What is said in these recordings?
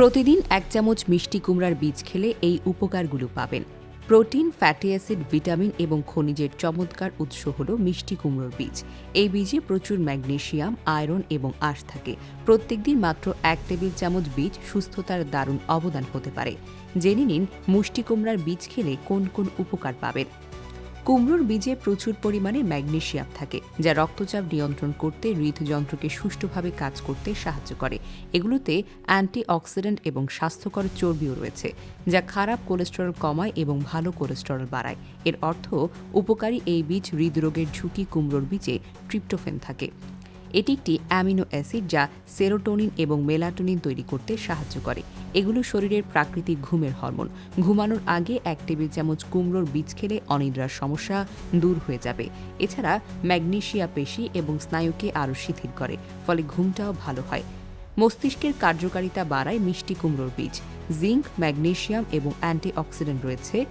প্রতিদিন এক চামচ মিষ্টি কুমড়ার বীজ খেলে এই উপকারগুলো পাবেন। প্রোটিন, ফ্যাটি অ্যাসিড, ভিটামিন এবং খনিজের চমৎকার উৎস হল মিষ্টি কুমড়োর বীজ। এই বীজে প্রচুর ম্যাগনেসিয়াম আয়রন এবং আঁশ থাকে। প্রত্যেকদিন মাত্র এক টেবিল চামচ বীজ সুস্থতার দারুণ অবদান হতে পারে। জেনে নিন, মুষ্টি কুমড়ার বীজ খেলে কোন কোন উপকার পাবেন। কুমড়োর বীজে প্রচুর পরিমাণে ম্যাগনেশিয়াম থাকে, যা রক্তচাপ নিয়ন্ত্রণ করতে হৃদযন্ত্রকে সুষ্ঠুভাবে কাজ করতে সাহায্য করে। এগুলোতে অ্যান্টিঅক্সিডেন্ট এবং স্বাস্থ্যকর চর্বিও রয়েছে, যা খারাপ কোলেস্টেরল কমায় এবং ভালো কোলেস্টেরল বাড়ায়। এর অর্থ, উপকারী এই বীজ হৃদরোগের ঝুঁকি কুমড়োর বীজে ট্রিপ্টোফেন থাকে। এটি একটি অ্যামিনো অ্যাসিড যা সেরোটোনিন এবং মেলাটোনিন তৈরি করতে সাহায্য করে। এগুলো শরীরের প্রাকৃতিক ঘুমের হরমোন। ঘুমানোর আগে এক টেবিল চামচ কুমড়োর বীজ খেলে অনিদ্রার সমস্যা দূর হয়ে যাবে। এছাড়া ম্যাগনেশিয়া পেশি এবং স্নায়ুকে আরও শিথিল করে, ফলে ঘুমটাও ভালো হয়। মস্তিষ্কের কার্যকারিতা বাড়ায় মিষ্টি কুমড়োর বীজ। জিঙ্ক, ম্যাগনেশিয়াম এবং অ্যান্টিঅক্সিডেন্ট রয়েছে।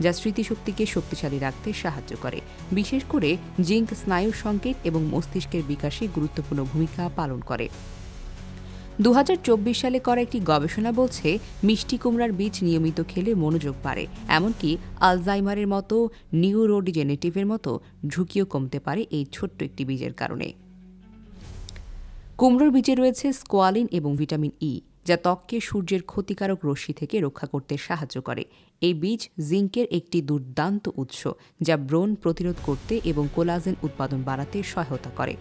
যা স্মৃতিশক্তিকে শক্তিশালী রাখতে সাহায্য করে। বিশেষ করে জিঙ্ক স্নায়ু সংকেত এবং মস্তিষ্কের বিকাশে গুরুত্বপূর্ণ ভূমিকা পালন করে। দু হাজার চব্বিশ সালে করা একটি গবেষণা বলছে, মিষ্টি কুমড়ার বীজ নিয়মিত খেলে মনোযোগ বাড়ে, এমনকি আলজাইমারের মতো নিউরোডিজেনেটিভের মতো ঝুঁকিও কমতে পারে এই ছোট্ট একটি বীজের কারণে। কুমড়োর বীজে রয়েছে স্কোয়ালিন এবং ভিটামিন ই যা ত্বককে সূর্যের ক্ষতিকারক রশ্মি থেকে রক্ষা করতে সাহায্য করে। এই বীজ জিঙ্কের একটি দুর্দান্ত উৎস, যা ব্রণ প্রতিরোধ করতে এবং কোলাজেন উৎপাদন বাড়াতে সহায়তা করে।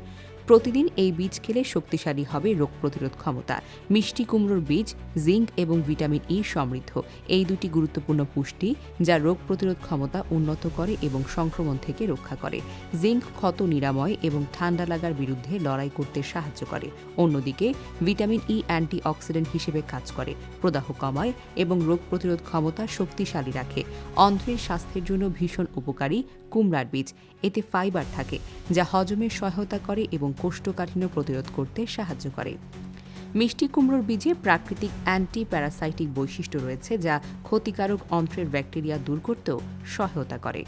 প্রতিদিন এই বীজ খেলে শক্তিশালী হবে রোগ প্রতিরোধ ক্ষমতা। মিষ্টি কুমড়োর বীজ, জিঙ্ক এবং ভিটামিন ই সমৃদ্ধ। এই দুটি গুরুত্বপূর্ণ পুষ্টি যা রোগ প্রতিরোধ ক্ষমতা উন্নত করে এবং সংক্রমণ থেকে রক্ষা করে। জিঙ্ক ক্ষত নিরাময় এবং ঠান্ডা লাগার বিরুদ্ধে লড়াই করতে সাহায্য করে। অন্যদিকে, ভিটামিন ই অ্যান্টি অক্সিডেন্ট হিসেবে কাজ করে, প্রদাহ কমায় এবং রোগ প্রতিরোধ ক্ষমতা শক্তিশালী রাখে। অন্ত্রের স্বাস্থ্যের জন্য ভীষণ উপকারী কুমড়ার বীজ। এতে ফাইবার থাকে, যা হজমের সহায়তা করে এবং কোষ্ঠকাঠিন্য প্রতিরোধ করতে সাহায্য করে। মিষ্টি কুমড়োর বীজে প্রাকৃতিক অ্যান্টি প্যারাসাইটিক বৈশিষ্ট্য রয়েছে যা ক্ষতিকারক অন্ত্রের ব্যাকটেরিয়া দূর করতেও সহায়তা করে।